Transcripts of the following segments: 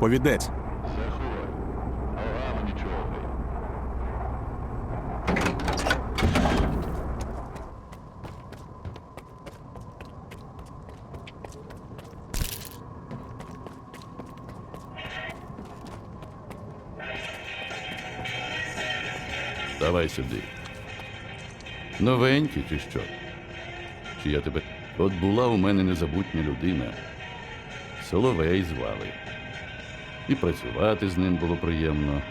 Повідець. Давай сюди. Новенький чи що? Чи я тебе. От була у мене незабутня людина. Соловей звали. І працювати з ним було приємно,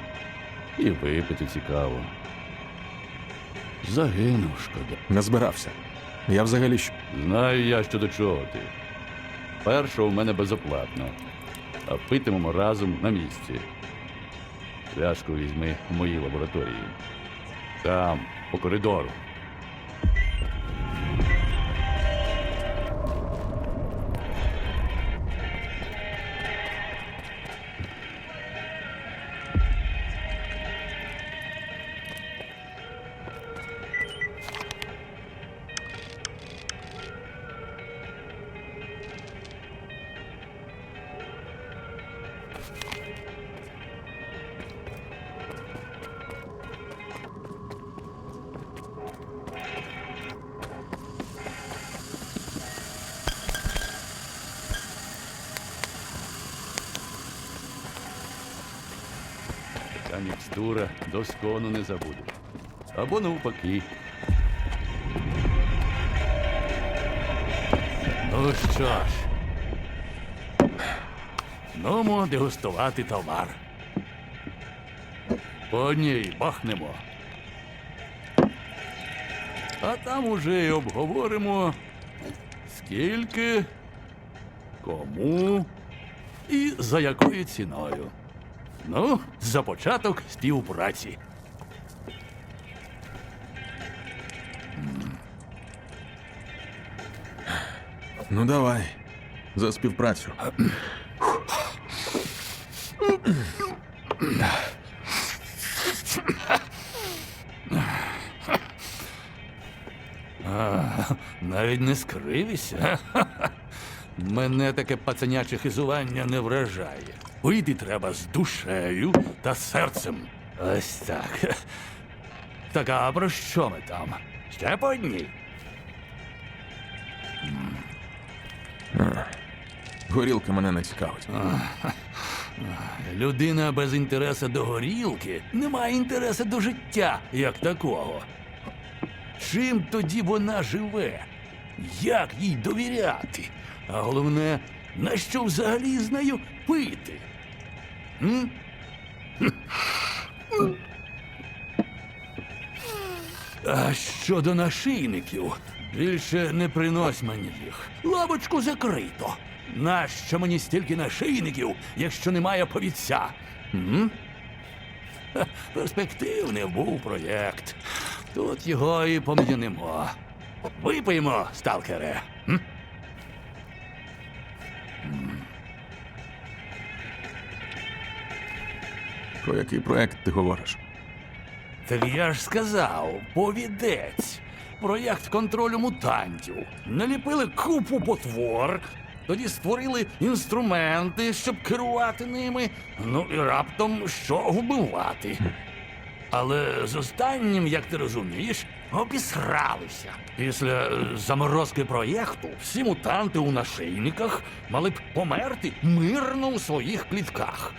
і випити цікаво. Загинув шкода. Не збирався. Я взагалі що? Знаю я, що до чого ти. Перша у мене безоплатна, а питимемо разом на місці. Пляшку візьми в моїй лабораторії. Там, по коридору. Мікстура доскону не забудеш. Або навпаки. Ну що ж. Нумо дегустувати товар. По одній бахнемо. А там уже й обговоримо, скільки, кому і за якою ціною. Ну, за початок співпраці. Ну давай. За співпрацю. Навіть не скривися. Мене таке пацаняче хизування не вражає. Вийти треба з душею та серцем. Ось так. Так, а про що ми там? Ще по одній? Горілка мене не цікавить. Людина без інтересу до горілки не має інтересу до життя як такого. Чим тоді вона живе? Як їй довіряти? А головне, на що взагалі з нею пити? М? А щодо нашийників, більше не принось мені їх. Лавочку закрито. Нащо мені стільки нашийників, якщо немає повідця? М? Перспективний був проєкт. Тут його і пом'янемо. Випиймо, сталкере. М? Про який проект ти говориш? Так я ж сказав, повідець. Проєкт контролю мутантів. Наліпили купу потвор, тоді створили інструменти, щоб керувати ними. Ну і раптом що вбивати. Але з останнім, як ти розумієш, обісралися. Після е, заморозки проєкту всі мутанти у нашийниках мали б померти мирно у своїх клітках,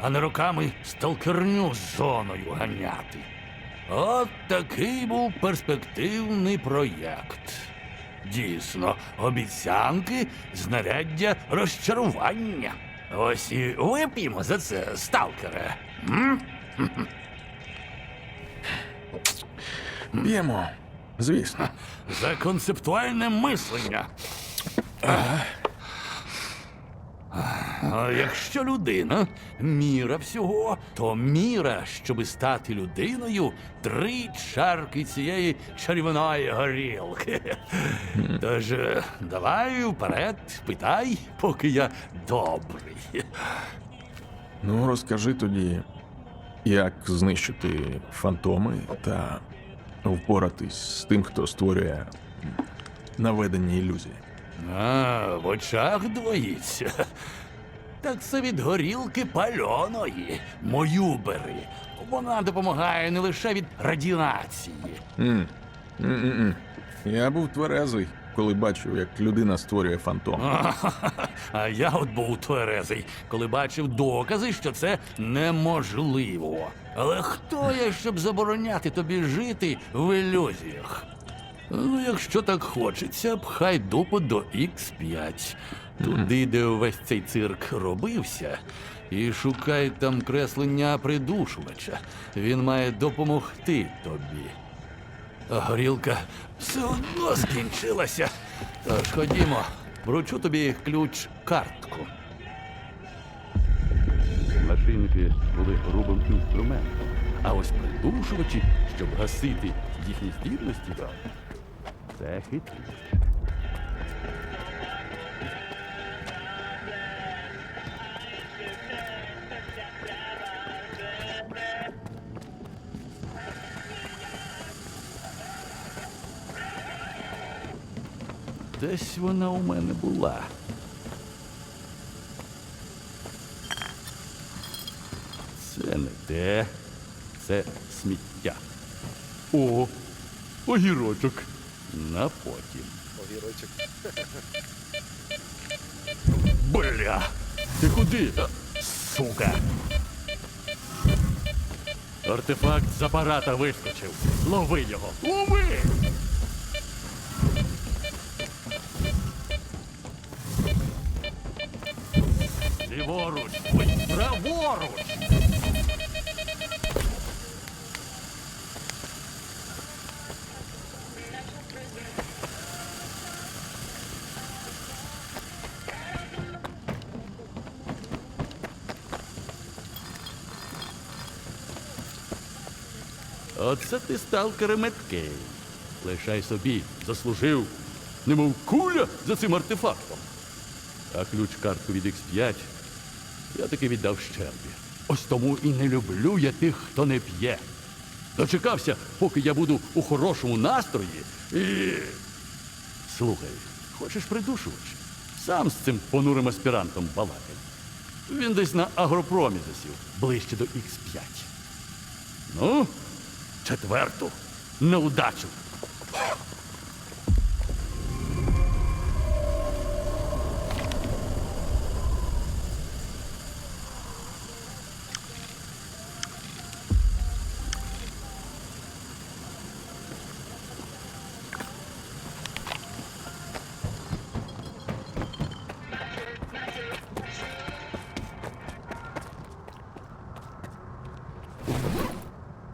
а не роками сталкерню з зоною ганяти. От такий був перспективний проєкт. Дійсно, обіцянки, знаряддя розчарування. Ось і вип'ємо за це, сталкере. М? П'ємо. Звісно. За концептуальне мислення. А якщо людина міра всього, то міра, щоби стати людиною, три чарки цієї чарівної горілки. Тож е, давай вперед, питай, поки я добрий. Ну, розкажи тоді, як знищити фантоми та впоратись з тим, хто створює наведення ілюзії. А, в очах двоїться. Так це від горілки пальоної. Мою бери. Вона допомагає не лише від радіації. М-м-м. Я був тверезий, коли бачив, як людина створює фантом. А я от був тверезий, коли бачив докази, що це неможливо. Але хто я, щоб забороняти тобі жити в ілюзіях? Ну, якщо так хочеться, пхай дупу до X5. Туди, де увесь цей цирк робився, і шукай там креслення придушувача. Він має допомогти тобі. А горілка все одно скінчилася. Тож ходімо, вручу тобі ключ картку. Машинки були грубим інструментом, а ось придушувачі, щоб гасити їхні здібності, це хитрість. Десь вона у мене була. Це не те, це сміття. О, огірочок. На потім. Огірочок. Бля! Ти куди? Сука! Артефакт з апарата вискочив. Лови його! Лови! Ліворуч! Ой, праворуч! Оце ти сталкер меткий. Лишай собі, заслужив. Немов куля за цим артефактом. А ключ картку від X5 я таки віддав щелбі. Ось тому і не люблю я тих, хто не п'є. Дочекався, поки я буду у хорошому настрої. І... Слухай, хочеш придушувач? Сам з цим понурим аспірантом балакай. Він десь на агропромі засів, ближче до X5. Ну, четверту на удачу.